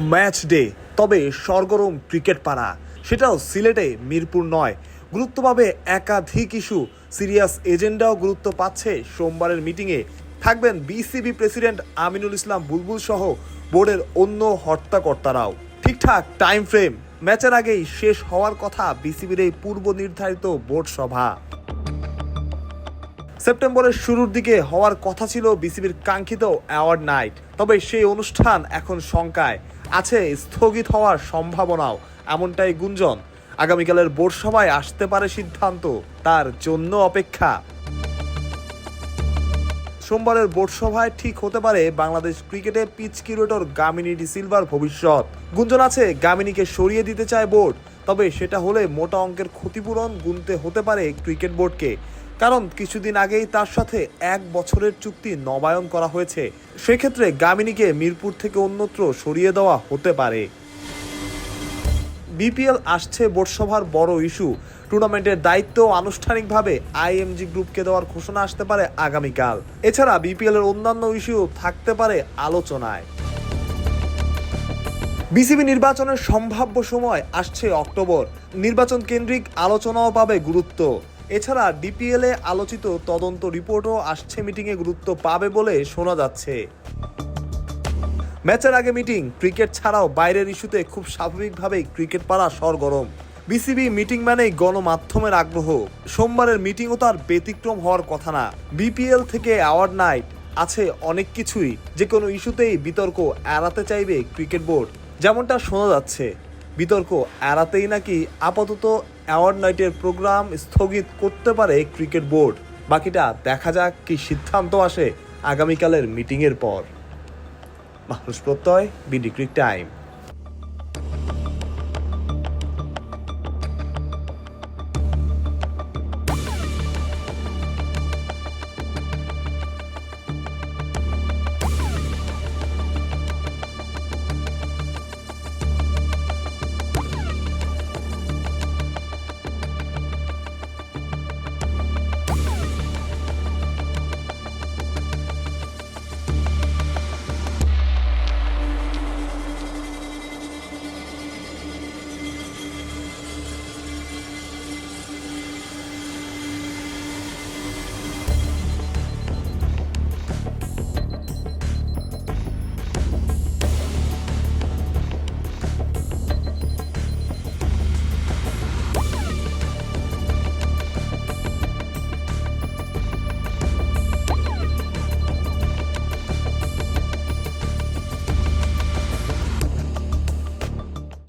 Match day, তবে সরগরম cricket পাড়া। সেটাও সিলেটে মিরপুর নয়। গুরুত্ব পাবে একাধিক ইস্যু, সিরিয়াস এজেন্ডাও গুরুত্ব পাচ্ছে সোমবারের মিটিংয়ে। থাকবেন বিসিবি প্রেসিডেন্ট আমিনুল ইসলাম বুলবুল সহ বোর্ডের অন্য হর্তাকর্তারাও। ঠিকঠাক টাইম ফ্রেম, ম্যাচের আগেই শেষ হওয়ার কথা বিসিবির এই পূর্ব নির্ধারিত বোর্ড সভা। সেপ্টেম্বরের শুরুর দিকে হওয়ার কথা ছিল বিসিবির কাঙ্ক্ষিত অ্যাওয়ার্ড নাইট, তবে সেই অনুষ্ঠান এখন শঙ্কায়। আছে, স্থগিত হওয়ার সম্ভাবনাও এমনটাই গুঞ্জন। আগামীকালের বোর্ড সভায় আসতে পারে সিদ্ধান্ত, তার জন্য অপেক্ষা। সোমবারের বোর্ড সভায় ঠিক হতে পারে বাংলাদেশ ক্রিকেটে পিচ কিউরেটর গামিনী ডি সিলভার ভবিষ্যৎ। গুঞ্জন আছে, গামিনীকে সরিয়ে দিতে চায় বোর্ড, তবে সেটা হলে মোটা অঙ্কের ক্ষতিপূরণ গুনতে হতে পারে ক্রিকেট বোর্ডকে। কারণ কিছুদিন আগেই তার সাথে এক বছরের চুক্তি নবায়ন করা হয়েছে। সেক্ষেত্রে গামিনীকে মিরপুর থেকে অন্যত্র সরিয়ে দেওয়া হতে পারে। বিপিএল আসছে বোর্ডসভার বড় ইস্যু। টুর্নামেন্টের দায়িত্ব আনুষ্ঠানিকভাবে আইএমজি গ্রুপকে দেওয়ার ঘোষণা আসতে পারে আগামীকাল। এছাড়া বিপিএল এর অন্যান্য ইস্যু থাকতে পারে আলোচনায়। বিসিবি নির্বাচনের সম্ভাব্য সময় আসছে অক্টোবর। নির্বাচন কেন্দ্রিক আলোচনাও পাবে গুরুত্ব। এছাড়া ডিপিএল আলোচিত তদন্ত রিপোর্টও আসছে মিটিংয়ে গুরুত্ব পাবে বলে শোনা যাচ্ছে। ম্যাচের আগে মিটিং, ক্রিকেট ছাড়াও বাইরের ইস্যুতে খুব স্বাভাবিকভাবেই ক্রিকেট পাড়া সরগরম। বিসিবি মিটিং মানেই গণমাধ্যমের আগ্রহ। সোমবারের মিটিংও তার ব্যতিক্রম হওয়ার কথা না। বিপিএল থেকে অ্যাওয়ার্ড নাইট আছে অনেক কিছুই। যে কোনো ইস্যুতেই বিতর্ক এড়াতে চাইবে ক্রিকেট বোর্ড। যেমনটা শোনা যাচ্ছে। বিতর্ক এড়াতেই নাকি আপাতত অ্যাওয়ার্ড নাইটের প্রোগ্রাম স্থগিত করতে পারে ক্রিকেট বোর্ড। বাকিটা দেখা যাক কি সিদ্ধান্ত আসে আগামীকালের মিটিংয়ের পর। মানুষ প্রত্যয়, বিডি ক্রিক টাইম।